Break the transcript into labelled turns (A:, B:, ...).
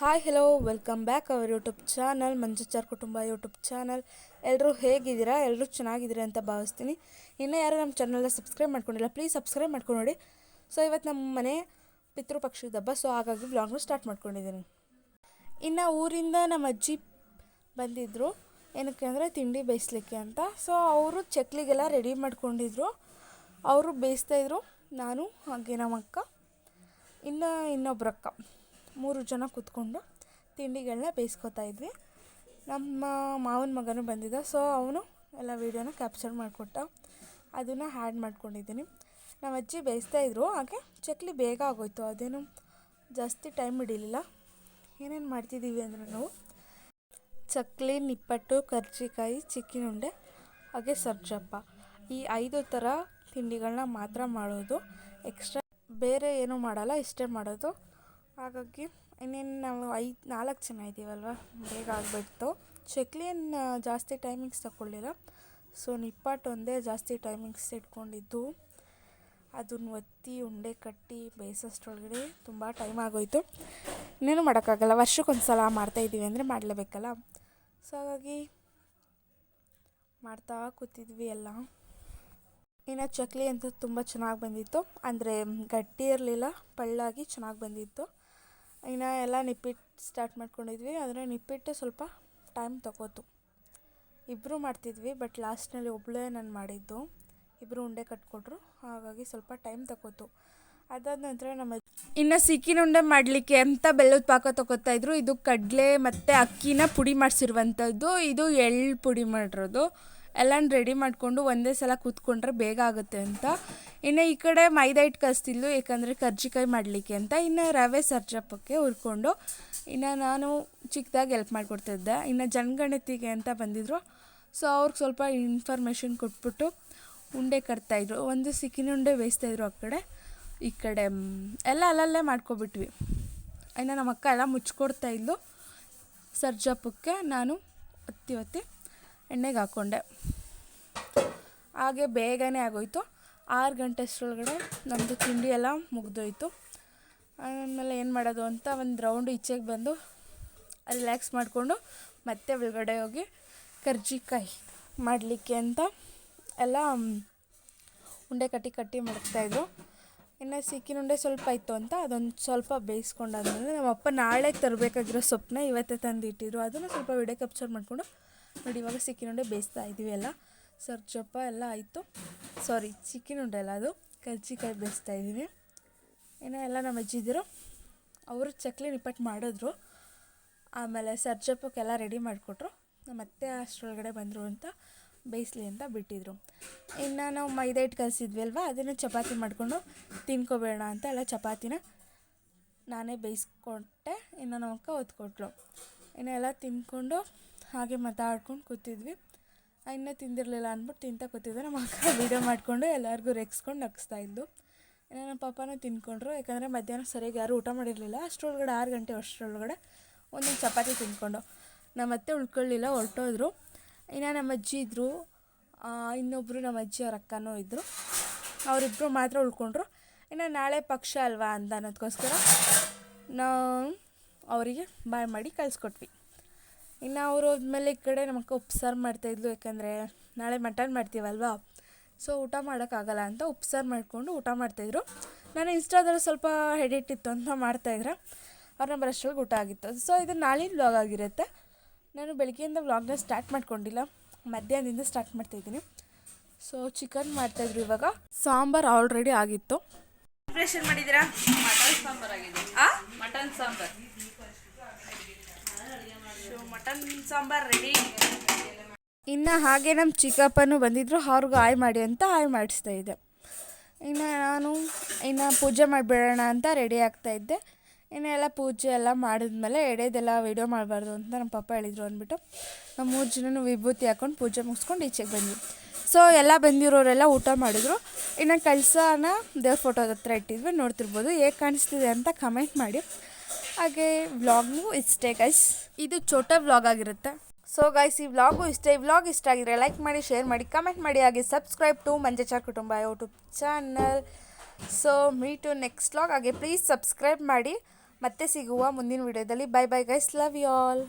A: Hi hello welcome back our YouTube channel Manjuchar ಕುಟುಂಬ YouTube channel ಎಲ್ಲರೂ ಹೇಗಿದ್ದೀರಾ? ಎಲ್ಲರೂ ಚೆನ್ನಾಗಿದ್ದೀರಾ ಅಂತ ಭಾವಿಸ್ತೀನಿ. ಇನ್ನೂ ಯಾರು ನಮ್ಮ ಚಾನಲ್ನ ಸಬ್ಸ್ಕ್ರೈಬ್ ಮಾಡ್ಕೊಂಡಿಲ್ಲ ಪ್ಲೀಸ್ ಸಬ್ಸ್ಕ್ರೈಬ್ ಮಾಡ್ಕೊಂಡು ನೋಡಿ. ಸೊ ಇವತ್ತು ನಮ್ಮ ಮನೆ ಪಿತೃಪಕ್ಷದ ಹಬ್ಬ ಸೊ ಹಾಗಾಗಿ ವ್ಲಾಗ್ನ ಸ್ಟಾರ್ಟ್ ಮಾಡ್ಕೊಂಡಿದ್ದೀನಿ. ಇನ್ನು ಊರಿಂದ ನಮ್ಮ ಅಜ್ಜಿ ಬಂದಿದ್ದರು ಏನಕ್ಕೆ ಅಂದರೆ ತಿಂಡಿ ಬೇಯಿಸ್ಲಿಕ್ಕೆ ಅಂತ. ಸೊ ಅವರು ಚಕ್ಲಿಗೆಲ್ಲ ರೆಡಿ ಮಾಡ್ಕೊಂಡಿದ್ರು. ಅವರು ಬೇಯಿಸ್ತಾಯಿದ್ರು ನಾನು, ಹಾಗೆ ನಮ್ಮ ಅಕ್ಕ. ಇನ್ನು ಇನ್ನೊಬ್ರು ಅಕ್ಕ. ಮೂರು ಜನ ಕೂತ್ಕೊಂಡು ತಿಂಡಿಗಳನ್ನ ಬೇಯಿಸ್ಕೊತಾ ಇದ್ವಿ. ನಮ್ಮ ಮಾವನ ಮಗನೂ ಬಂದಿದ್ದ ಸೊ ಅವನು ಎಲ್ಲ ವೀಡಿಯೋನ ಕ್ಯಾಪ್ಚರ್ ಮಾಡಿಕೊಟ್ಟ, ಅದನ್ನು ಹ್ಯಾಡ್ ಮಾಡ್ಕೊಂಡಿದ್ದೀನಿ. ನಮ್ಮ ಅಜ್ಜಿ ಬೇಯಿಸ್ತಾ ಇದ್ರು, ಹಾಗೆ ಚಕ್ಲಿ ಬೇಗ ಆಗೋಯ್ತು, ಅದೇನು ಜಾಸ್ತಿ ಟೈಮ್ ಹಿಡಿಲಿಲ್ಲ. ಏನೇನು ಮಾಡ್ತಿದ್ದೀವಿ ಅಂದರೆ ನಾವು ಚಕ್ಲಿ, ನಿಪ್ಪಟ್ಟು, ಕರ್ಜಿಕಾಯಿ ಚಿಕ್ಕಿನ ಉಂಡೆ ಹಾಗೆ ಸರ್ಜಪ್ಪ. ಈ ಐದು ಥರ ತಿಂಡಿಗಳನ್ನ ಮಾತ್ರ ಮಾಡೋದು. ಎಕ್ಸ್ಟ್ರಾ ಬೇರೆ ಏನೂ ಮಾಡಲ್ಲ, ಇಷ್ಟೇ ಮಾಡೋದು. ಹಾಗಾಗಿ ಇನ್ನೇನು ನಾವು ಐದು, ನಾಲ್ಕು ಜನ ಇದ್ದೀವಲ್ವ? ಬೇಗ ಆಗಿಬಿಡ್ತು. ಏನು ಜಾಸ್ತಿ ಟೈಮಿಂಗ್ಸ್ ತಗೊಳ್ಳಿಲ್ಲ ಸೊ ನಿಪ್ಪಟ್ಟು ಒಂದೇ ಜಾಸ್ತಿ ಟೈಮಿಂಗ್ಸ್ ಇಟ್ಕೊಂಡಿದ್ದು. ಅದನ್ನ ಒತ್ತಿ, ಉಂಡೆ ಕಟ್ಟಿ ಬೇಯಿಸೋಷ್ಟೊಳಗಡೆ ತುಂಬ ಟೈಮ್ ಆಗೋಯ್ತು. ಇನ್ನೇನು ಮಾಡೋಕ್ಕಾಗಲ್ಲ. ವರ್ಷಕ್ಕೊಂದು ಸಲ ಮಾಡ್ತಾಯಿದ್ದೀವಿ ಅಂದರೆ ಮಾಡಲೇಬೇಕಲ್ಲ? ಸೊ ಹಾಗಾಗಿ ಮಾಡ್ತಾ ಕೂತಿದ್ವಿ ಎಲ್ಲ. ಇನ್ನು ಚಕ್ಲಿ ಅಂತೂ ತುಂಬ ಚೆನ್ನಾಗಿ ಬಂದಿತ್ತು. ಅಂದರೆ ಗಟ್ಟಿ ಇರಲಿಲ್ಲ, ಪಳ್ಳಾಗಿ ಚೆನ್ನಾಗಿ ಬಂದಿತ್ತು. ಇನ್ನು ಎಲ್ಲ ನಿಪ್ಪಿಟ್ಟು ಸ್ಟಾರ್ಟ್ ಮಾಡ್ಕೊಂಡಿದ್ವಿ, ಆದರೆ ನಿಪ್ಪಿಟ್ಟು ಸ್ವಲ್ಪ ಟೈಮ್ ತಗೋತು. ಇಬ್ಬರು ಮಾಡ್ತಿದ್ವಿ ಬಟ್ ಲಾಸ್ಟ್ನಲ್ಲಿ ಒಬ್ಬಳೇ ನಾನು ಮಾಡಿದ್ದು. ಇಬ್ಬರು ಉಂಡೆ ಕಟ್ಕೊಟ್ರು, ಹಾಗಾಗಿ ಸ್ವಲ್ಪ ಟೈಮ್ ತಗೋತು. ಅದಾದ ನಂತರ ನಮ್ಮ ಇನ್ನು ಸಿಕ್ಕಿನ ಉಂಡೆ ಮಾಡಲಿಕ್ಕೆ ಅಂತ ಬೆಲ್ಲದ ಪಾಕ ತಗೋತಾ ಇದ್ರು, ಇದು ಕಡಲೆ ಮತ್ತು ಅಕ್ಕಿನ ಪುಡಿ ಮಾಡಿಸಿರುವಂಥದ್ದು ಇದು ಎಳ್ಳು ಪುಡಿ ಮಾಡಿರೋದು. ಎಲ್ಲನೂ ರೆಡಿ ಮಾಡಿಕೊಂಡು ಒಂದೇ ಸಲ ಕೂತ್ಕೊಂಡ್ರೆ ಬೇಗ ಆಗುತ್ತೆ ಅಂತ. ಇನ್ನು ಈ ಕಡೆ ಮೈದಾ ಹಿಟ್ಟು ಕಸ್ತಿದ್ಲು, ಏಕೆಂದರೆ ಕರ್ಜಿಕಾಯಿ ಮಾಡಲಿಕ್ಕೆ ಅಂತ. ಇನ್ನು ರವೆ ಸರ್ಜಪ್ಪಕ್ಕೆ ಹುರ್ಕೊಂಡು, ಇನ್ನು ನಾನು ಚಿಕ್ಕದಾಗಿ ಎಲ್ಪ್ ಮಾಡಿಕೊಡ್ತಿದ್ದೆ. ಇನ್ನು ಜನಗಣತಿಗೆ ಅಂತ ಬಂದಿದ್ದರು ಸೊ ಅವ್ರಿಗೆ ಸ್ವಲ್ಪ ಇನ್ಫಾರ್ಮೇಷನ್ ಕೊಟ್ಬಿಟ್ಟು ಉಂಡೆ ಕಟ್ತಾಯಿದ್ರು ಒಂದು ಸಿಕ್ಕಿನ ಉಂಡೆ ಬೇಯಿಸ್ತಾಯಿದ್ರು ಆ ಕಡೆ. ಈ ಕಡೆ ಎಲ್ಲ ಅಲ್ಲಲ್ಲೇ ಮಾಡ್ಕೊಬಿಟ್ವಿ. ಇನ್ನು ನಮ್ಮ ಅಕ್ಕ ಎಲ್ಲ ಮುಚ್ಕೊಡ್ತಾ ಇದ್ಲು. ಸರ್ಜಪ್ಪಕ್ಕೆ ನಾನು ಒತ್ತಿ ಒತ್ತಿ ಎಣ್ಣೆಗೆ ಹಾಕ್ಕೊಂಡೆ. ಹಾಗೆ ಬೇಗನೆ ಆಗೋಯ್ತು. ಆರು ಗಂಟೆ ಅಷ್ಟರೊಳಗಡೆ ನಮ್ಮದು ತಿಂಡಿ ಎಲ್ಲ ಮುಗಿದೋಯ್ತು. ಆಮೇಲೆ ಏನು ಮಾಡೋದು ಅಂತ ಒಂದು ರೌಂಡ್ ಈಚೆಗೆ ಬಂದು ರಿಲ್ಯಾಕ್ಸ್ ಮಾಡಿಕೊಂಡು ಮತ್ತೆ ಒಳಗಡೆ ಹೋಗಿ ಕರ್ಜಿಕಾಯಿ ಮಾಡಲಿಕ್ಕೆ ಅಂತ ಎಲ್ಲ ಉಂಡೆ ಕಟ್ಟಿ ಕಟ್ಟಿ ಮಾಡ್ತಾಯಿದ್ರು ಇನ್ನು ಸಿಕ್ಕಿನ ಉಂಡೆ ಸ್ವಲ್ಪ ಇತ್ತು ಅಂತ ಅದೊಂದು ಸ್ವಲ್ಪ ಬೇಯಿಸ್ಕೊಂಡಾದ್ಮೇಲೆ ನಮ್ಮ ಅಪ್ಪ ನಾಳೆ ತರಬೇಕಾಗಿರೋ ಸೊಪ್ಪನ್ನ ಇವತ್ತೇ ತಂದಿಟ್ಟಿದ್ರು. ಅದನ್ನು ಸ್ವಲ್ಪ ವಿಡಿಯೋ ಕ್ಯಾಪ್ಚರ್ ಮಾಡಿಕೊಂಡು ನೋಡಿ, ಇವಾಗ ಸಿಕ್ಕಿನುಂಡೆ ಬೇಯಿಸ್ತಾ ಇದ್ದೀವಿ ಎಲ್ಲ. ಸರ್, ಚಪ್ಪ ಎಲ್ಲ ಆಯಿತು. ಸಾರಿ ಚಿಕ್ಕಿನ ಉಂಡೆ ಅಲ್ಲ ಅದು. ಕರ್ಜಿಕಾಯಿ ಬೇಯಿಸ್ತಾ ಇದ್ದೀವಿ ಏನೋ ಎಲ್ಲ ನಮ್ಮ ಅಜ್ಜಿದಿರು ಅವರು ಚಕ್ಲಿ ನಿಪ್ಪಟ್ಟು ಮಾಡಿದ್ರು. ಆಮೇಲೆ ಸರ್ಜಪ್ಪಕ್ಕೆಲ್ಲ ರೆಡಿ ಮಾಡಿಕೊಟ್ರು. ಮತ್ತೆ ಅಷ್ಟರೊಳಗಡೆ ಬಂದರು ಅಂತ, ಬೇಯಿಸ್ಲಿ ಅಂತ ಬಿಟ್ಟಿದ್ರು. ಇನ್ನು ನಾವು ಮೈದಾ ಹಿಟ್ಟು ಕಲಿಸಿದ್ವಿ ಅಲ್ವಾ? ಅದನ್ನು ಚಪಾತಿ ಮಾಡಿಕೊಂಡು ತಿನ್ಕೋಬೇಡ ಅಂತ ಎಲ್ಲ ಚಪಾತಿನ ನಾನೇ ಬೇಯಿಸ್ಕೊಟ್ಟೆ ಇನ್ನು ನಮ್ಮ ಅಕ್ಕ ಒತ್ಕೊಟ್ರು ಇನ್ನು ಎಲ್ಲ ತಿನ್ಕೊಂಡು ಹಾಗೆ ಮಾತಾಡ್ಕೊಂಡು ಕೂತಿದ್ವಿ. ಇನ್ನೂ ತಿಂದಿರಲಿಲ್ಲ ಅಂದ್ಬಿಟ್ಟು ತಿಂತ ಕೂತಿದ್ದೆ. ನಮ್ಮ ಅಕ್ಕ ವೀಡಿಯೋ ಮಾಡಿಕೊಂಡು ಎಲ್ಲರಿಗೂ ರೆಕ್ಸ್ಕೊಂಡು ನಗಿಸ್ತಾ ಇದ್ದು ಇನ್ನು ನಮ್ಮ ಪಾಪನೂ ತಿನ್ಕೊಂಡ್ರು. ಯಾಕಂದರೆ ಮಧ್ಯಾಹ್ನ ಸರಿಯಾಗಿ ಯಾರೂ ಊಟ ಮಾಡಿರಲಿಲ್ಲ. ಅಷ್ಟರೊಳಗಡೆ, ಆರು ಗಂಟೆ ಅಷ್ಟರೊಳಗಡೆ ಒಂದೊಂದು ಚಪಾತಿ ತಿಂದ್ಕೊಂಡು ನಮ್ಮ ಅತ್ತೆ ಉಳ್ಕೊಳ್ಳಿಲ್ಲ, ಹೊರಟೋದ್ರು. ಇನ್ನು ನಮ್ಮ ಅಜ್ಜಿ ಇದ್ದರು ಇನ್ನೊಬ್ಬರು ನಮ್ಮ ಅಜ್ಜಿ ಅವ್ರ ಅಕ್ಕನೂ ಇದ್ದರು ಅವರಿಬ್ಬರು ಮಾತ್ರ ಉಳ್ಕೊಂಡ್ರು. ಇನ್ನು ನಾಳೆ ಪಕ್ಷ ಅಲ್ವಾ ಅಂತ ಅನ್ನೋದಕ್ಕೋಸ್ಕರ ನಾವು ಅವರಿಗೆ ಬಾಯ್ ಮಾಡಿ ಕಳಿಸ್ಕೊಟ್ವಿ. ಇನ್ನು ಅವ್ರು ಹೋದ್ಮೇಲೆ ಈ ಕಡೆ ನಮ್ಮಕ್ಕ ಉಪ್ಸಾರು ಮಾಡ್ತಾಯಿದ್ಲು ಯಾಕಂದರೆ ನಾಳೆ ಮಟನ್ ಮಾಡ್ತೀವಲ್ವಾ? ಸೊ ಊಟ ಮಾಡೋಕ್ಕಾಗಲ್ಲ ಅಂತ ಉಪ್ಸಾರು ಮಾಡಿಕೊಂಡು ಊಟ ಮಾಡ್ತಾಯಿದ್ರು. ನಾನು ಇನ್ಸ್ಟಾದಲ್ಲಿ ಸ್ವಲ್ಪ ಹೆಡಿಟ್ ಇತ್ತು ಅಂತ ಮಾಡ್ತಾಯಿದ್ರೆ ನಮ್ಮ ಬರೋಷ್ಟ್ರೊಳಗೆ ಊಟ ಆಗಿತ್ತು. ಸೊ ಇದು ನಾಳಿನ ವ್ಲಾಗ್ ಆಗಿರುತ್ತೆ. ನಾನು ಬೆಳಗ್ಗೆಯಿಂದ ವ್ಲಾಗ್ನ ಸ್ಟಾರ್ಟ್ ಮಾಡ್ಕೊಂಡಿಲ್ಲ. ಮಧ್ಯಾಹ್ನದಿಂದ ಸ್ಟಾರ್ಟ್ ಮಾಡ್ತಾಯಿದ್ದೀನಿ. ಸೊ ಚಿಕನ್ ಮಾಡ್ತಾಯಿದ್ರು ಇವಾಗ. ಸಾಂಬಾರು ಆಲ್ರೆಡಿ ಆಗಿತ್ತು. ಪ್ರಿಪ್ರೇಷನ್ ಮಾಡಿದ್ದೀರಾ?
B: ಮಟನ್ ಸಾಂಬಾರ್ ಆಗಿದೆ mutton sambar.
A: Mutton sambar ready ಇನ್ನು ಹಾಗೆ ನಮ್ಮ ಚಿಕ್ಕಪ್ಪನೂ ಬಂದಿದ್ರು, ಅವ್ರಿಗೂ ಆಯ್ ಮಾಡಿ ಅಂತ ಆಯ್ ಮಾಡಿಸ್ತಾ ಇದ್ದೆ. ಇನ್ನು ನಾನು ಇನ್ನು ಪೂಜೆ ಮಾಡಿಬಿಡೋಣ ಅಂತ ರೆಡಿ ಆಗ್ತಾ ಇದ್ದೆ. ಇನ್ನು ಎಲ್ಲ ಪೂಜೆ ಎಲ್ಲ ಮಾಡಿದ್ಮೇಲೆ ಎಡೆದೆಲ್ಲ ವೀಡಿಯೋ ಮಾಡಬಾರ್ದು ಅಂತ ನಮ್ಮ ಪಪ್ಪ ಹೇಳಿದರು ಅಂದ್ಬಿಟ್ಟು ನಾವು ಮೂರು ಜನನು ವಿಭೂತಿ ಹಾಕ್ಕೊಂಡು ಪೂಜೆ ಮುಗಿಸ್ಕೊಂಡು ಈಚೆಗೆ ಬಂದ್ವಿ. ಸೊ ಎಲ್ಲ ಬಂದಿರೋರೆಲ್ಲ ಊಟ ಮಾಡಿದ್ರು. ಇನ್ನು ಕಳಸನ ದೇವ್ರ ಫೋಟೋದ ಹತ್ರ ಇಟ್ಟಿದ್ವಿ, ನೋಡ್ತಿರ್ಬೋದು ಹೇಗೆ ಕಾಣಿಸ್ತಿದೆ ಅಂತ ಕಮೆಂಟ್ ಮಾಡಿ. ಹಾಗೆ ವ್ಲಾಗ್ನು ಇಷ್ಟೇ ಗೈಸ್ ಇದು ಛೋಟ ವ್ಲಾಗ್ ಆಗಿರುತ್ತೆ. ಸೊ ಗೈಸ್ ಈ ವ್ಲಾಗು ಇಷ್ಟ, ಈ ವ್ಲಾಗ್ ಇಷ್ಟ ಆಗಿದ್ರೆ ಲೈಕ್ ಮಾಡಿ ಶೇರ್ ಮಾಡಿ ಕಮೆಂಟ್ ಮಾಡಿ, ಹಾಗೆ ಸಬ್ಸ್ಕ್ರೈಬ್ ಟು ಮಂಜಚಾರ್ ಕುಟುಂಬ YouTube channel so me to next vlog ಹಾಗೆ ಪ್ಲೀಸ್ ಸಬ್ಸ್ಕ್ರೈಬ್ ಮಾಡಿ. ಮತ್ತೆ ಸಿಗುವ ಮುಂದಿನ ವಿಡಿಯೋದಲ್ಲಿ bye bye guys love you all